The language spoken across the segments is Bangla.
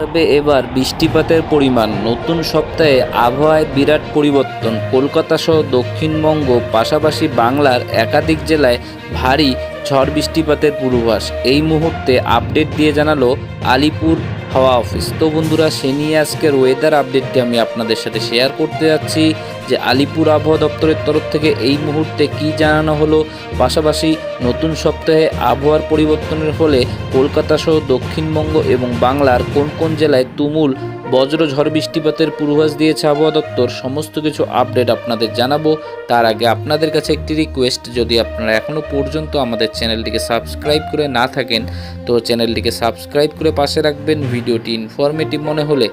তবে এবার বৃষ্টিপাতের পরিমাণ নতুন সপ্তাহে আবহাওয়ায় বিরাট পরিবর্তন। কলকাতা সহ দক্ষিণবঙ্গ, পাশাপাশি বাংলার একাধিক জেলায় ভারী ঝড় বৃষ্টিপাতের পূর্বাভাস। এই মুহূর্তে আপডেট দিয়ে জানালো আলিপুর হাওয়া অফিস। তো বন্ধুরা, সে নিয়ে আজকের ওয়েদার আপডেটটি আমি আপনাদের সাথে শেয়ার করতে যাচ্ছি যে আলিপুর আবহাওয়া দপ্তরের তরফ থেকে এই মুহূর্তে কি জানানো হলো। পাশাপাশি নতুন সপ্তাহে আবহাওয়ার পরিবর্তনের ফলে কলকাতা সহ দক্ষিণবঙ্গ এবং বাংলার কোন কোন জেলায় তুমুল বজ্র ঝড় বৃষ্টিপাতের পূর্বাভাস দিয়েছে আবহাওয়া দপ্তর। সমস্ত কিছু আপডেট আপনাদের জানাব। তার আগে আপনাদের কাছে একটি রিকোয়েস্ট যদি আপনারা এখনও পর্যন্ত আমাদের চ্যানেলটিকে সাবস্ক্রাইব করে না থাকেন, তো চ্যানেলটিকে সাবস্ক্রাইব করে পাশে রাখবেন। ভিডিওটি ইনফরমেটিভ মনে হলে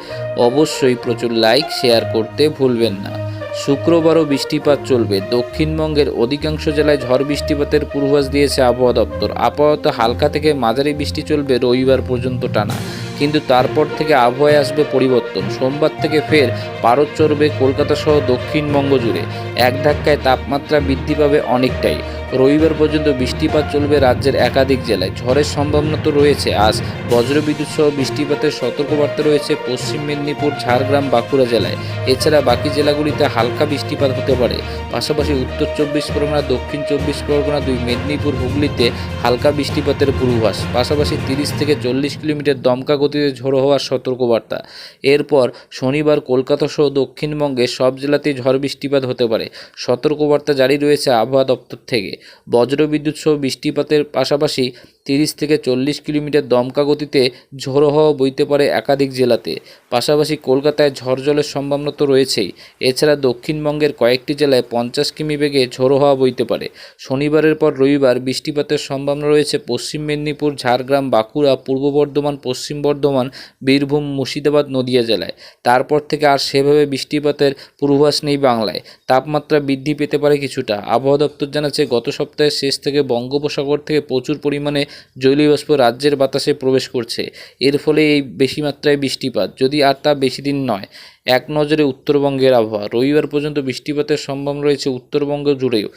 অবশ্যই প্রচুর লাইক শেয়ার করতে ভুলবেন না। শুক্রবারও বৃষ্টিপাত চলবে। দক্ষিণবঙ্গের অধিকাংশ জেলায় ঝড় বৃষ্টিপাতের পূর্বাভাস দিয়েছে আবহাওয়া দপ্তর। আপাতত হালকা থেকে মাঝারি বৃষ্টি চলবে রবিবার পর্যন্ত টানা। কিন্তু তারপর থেকে আবহাওয়ায় আসবে পরিবর্তন। সোমবার থেকে ফের পারদ চড়বে কলকাতা সহ দক্ষিণবঙ্গ জুড়ে। এক ধাক্কায় তাপমাত্রা বৃদ্ধি পাবে অনেকটাই। রবিবার পর্যন্ত বৃষ্টিপাত চলবে রাজ্যের একাধিক জেলায়। ঝড়ের সম্ভাবনা তো রয়েছে। আজ বজ্রবিদ্যুৎ সহ বৃষ্টিপাতের সতর্কবার্তা রয়েছে পশ্চিম মেদিনীপুর, ঝাড়গ্রাম, বাঁকুড়া জেলায়। এছাড়া বাকি জেলাগুলিতে হালকা বৃষ্টিপাত হতে পারে। পাশাপাশি উত্তর চব্বিশ পরগনা, দক্ষিণ চব্বিশ পরগনা, দুই মেদিনীপুর, হুগলিতে হালকা বৃষ্টিপাতের পূর্বাভাস। পাশাপাশি তিরিশ থেকে চল্লিশ কিলোমিটার দমকা গতিতে ঝোড়ো হওয়ার সতর্কবার্তা। এরপর শনিবার কলকাতা সহ দক্ষিণবঙ্গে সব জেলাতেই ঝড় বৃষ্টিপাত হতে পারে। সতর্কবার্তা জারি রয়েছে আবহাওয়া দপ্তর থেকে। বজ্রবিদ্যুৎ সহ বৃষ্টিপাতের পাশাপাশি তিরিশ থেকে চল্লিশ কিলোমিটার দমকা গতিতে ঝোড়ো হওয়া বইতে পারে একাধিক জেলাতে। পাশাপাশি কলকাতায় ঝড় জলের সম্ভাবনা তো রয়েছেই। এছাড়া দক্ষিণবঙ্গের কয়েকটি জেলায় পঞ্চাশ কিমি বেগে ঝোড়ো হওয়া বইতে পারে। শনিবারের পর রবিবার বৃষ্টিপাতের সম্ভাবনা রয়েছে পশ্চিম মেদিনীপুর, ঝাড়গ্রাম, বাঁকুড়া, পূর্ব বর্ধমান, পশ্চিম বর্ধমান, বীরভূম, মুর্শিদাবাদ, নদিয়া জেলায়। তারপর থেকে আর সেভাবে বৃষ্টিপাতের পূর্বাভাস নেই বাংলায়। তাপমাত্রা বৃদ্ধি পেতে পারে কিছুটা। আবহাওয়া দপ্তর জানাচ্ছে, গত সপ্তাহের শেষ থেকে বঙ্গোপসাগর থেকে প্রচুর পরিমাণে জলীয়বাষ্প রাজ্যের বাতাসে প্রবেশ করছে। এর ফলে এই বেশি মাত্রায় বৃষ্টিপাত, যদি আর তা বেশি দিন নয়, এক নজরে উত্তরবঙ্গের আবহাওয়া। রবিবার পর্যন্ত বৃষ্টিপাতের সম্ভাবনা রয়েছে উত্তরবঙ্গ জুড়েও।